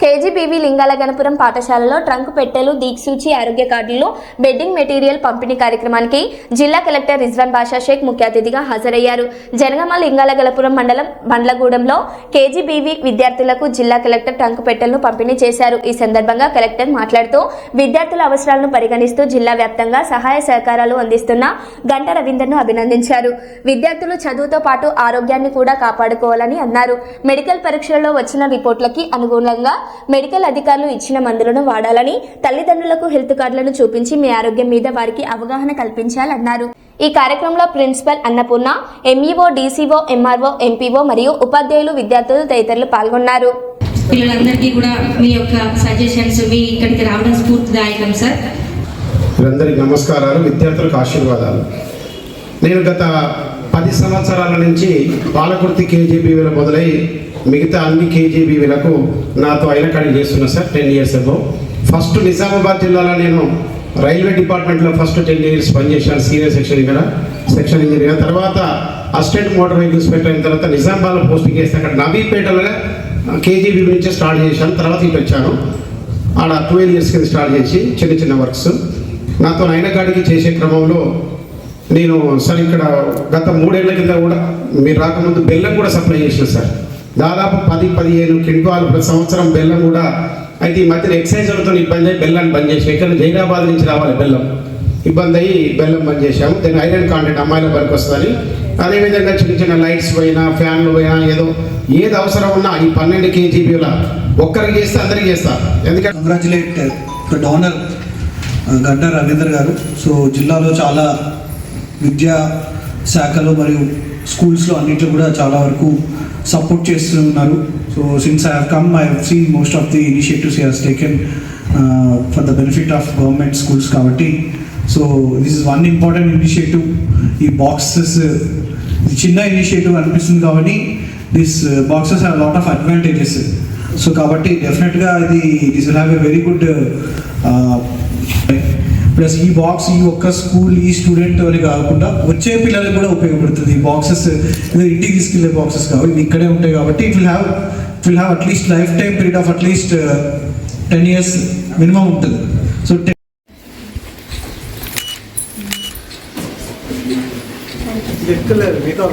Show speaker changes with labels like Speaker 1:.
Speaker 1: KGBV లింగాల గణపురం పాఠశాలలో trunk పెట్టెలు దీక్సూచి ఆరోగ్య కార్డులు బెడ్డింగ్ మెటీరియల్ పంపిణీ కార్యక్రమానికి జిల్లా కలెక్టర్ రిజ్వాన్ బాషా షేక్ ముఖ్య అతిథిగా హాజరయ్యారు. జనగామ లింగాల గణపురం మండలం బండ్లగూడెంలో కేజీబీవీ విద్యార్థులకు జిల్లా కలెక్టర్ ట్రంక్ పెట్టెలను పంపిణీ చేశారు. ఈ సందర్భంగా కలెక్టర్ మాట్లాడుతూ విద్యార్థుల అవసరాలను పరిగణిస్తూ జిల్లా వ్యాప్తంగా సహాయ సహకారాలు అందిస్తున్న గంట రవీందర్ను అభినందించారు. విద్యార్థులు చదువుతో పాటు ఆరోగ్యాన్ని కూడా కాపాడుకోవాలని అన్నారు. మెడికల్ పరీక్షల్లో వచ్చిన రిపోర్ట్లకి అనుగుణంగా మెడికల్ అధికారులు ఇచ్చిన మందులను వాడాలని తల్లిదండ్రులకు హెల్త్ కార్డులను చూపించి మీ ఆరోగ్యం మీద వారికి అవగాహన కల్పించాలన్నారు. ఈ కార్యక్రమంలో principal Annapurna MEO DCO MRO MPO మరియు ఉపాధ్యాయులు విద్యార్థులు తదితరులు పాల్గొన్నారు.
Speaker 2: పిల్లలందరికీ కూడా మీ యొక్క సజెషన్స్ మీ ఇక్కడికి రావడం స్ఫూర్తిదాయకం సార్
Speaker 3: వీరందరికీ నమస్కారాలు విద్యార్థులకు ఆశీర్వాదాలు. నేను గత పది సంవత్సరాల నుంచి పాలకుర్తి కేజీబీవీలో మొదలై మిగతా అన్ని కేజీబీవీలకు నాతో అయిన కాడికి చేస్తున్నా సార్ టెన్ ఇయర్స్ అబో ఫస్ట్ నిజామాబాద్ జిల్లాలో నేను రైల్వే డిపార్ట్మెంట్లో ఫస్ట్ టెన్ ఇయర్స్ పనిచేశాను సీనియర్ సెక్షన్ ఇక్కడ సెక్షన్ ఇంజనీర్. తర్వాత అసిస్టెంట్ మోటార్ వెహికల్స్ పెట్టిన తర్వాత నిజామాబాద్లో పోస్టింగ్ చేస్తే అక్కడ నవీపేటలుగా కేజీబీ నుంచి స్టార్ట్ చేశాను. తర్వాత ఇటు వచ్చాను. ఆడ ట్వెల్వ్ ఇయర్స్ కింద స్టార్ట్ చేసి చిన్న చిన్న వర్క్స్. నాతో అయిన కాడికి చేసే క్రమంలో నేను సార్ ఇక్కడ గత మూడేళ్ళ కింద కూడా మీరు రాకముందు బెల్లం కూడా సప్లై చేసిన సార్. దాదాపు పది పదిహేను క్వింటాలు ప్రతి సంవత్సరం బెల్లం కూడా అయితే ఈ మధ్యన ఎక్సైజ్లతో ఇబ్బంది అయ్యి బెల్లాన్ని బంద్ చేసాం ఇక్కడ జైనాబాద్ నుంచి రావాలి బెల్లం. ఇబ్బంది అయ్యి బెల్లం బంద్ చేశాము. దాని ఐరన్ కాంటెంట్ అమ్మాయిల వరకు వస్తుందని అదేవిధంగా చిన్న చిన్న లైట్స్ పోయినా ఫ్యాన్లు పోయినా ఏదో ఏది అవసరం ఉన్నా ఈ పన్నెండు కేజీబీల ఒక్కరికి చేస్తే అందరికి చేస్తా. ఎందుకంటే
Speaker 4: కంగ్రాచులేట్ ద డోనర్ గడ్డ రవీందర్ గారు. సో జిల్లాలో చాలా విద్యా శాఖలో మరియు స్కూల్స్లో అన్నింటిలో కూడా చాలా వరకు సపోర్ట్ చేస్తున్నారు so since I have come I have seen most of the initiatives he has taken for the benefit of government schools కాబట్టి. So this is one important initiative ఈ బాక్సెస్ చిన్న ఇనిషియేటివ్ అనిపిస్తుంది కాబట్టి this boxes have lot of advantages so కాబట్టి డెఫినెట్గా ఇది this will have a very good plus ఈ box ఈ ఒక్క స్కూల్ ఈ స్టూడెంట్ అని కాకుండా వచ్చే పిల్లలకు కూడా ఉపయోగపడుతుంది ఈ బాక్సెస్. ఇంటికి తీసుకెళ్ళే బాక్సెస్ కాబట్టి ఇవి ఇక్కడే ఉంటాయి కాబట్టి it will have it will have at least life time period of at least ten years minimum ఉంటుంది. సో
Speaker 5: ఎక్కలేదు మీతో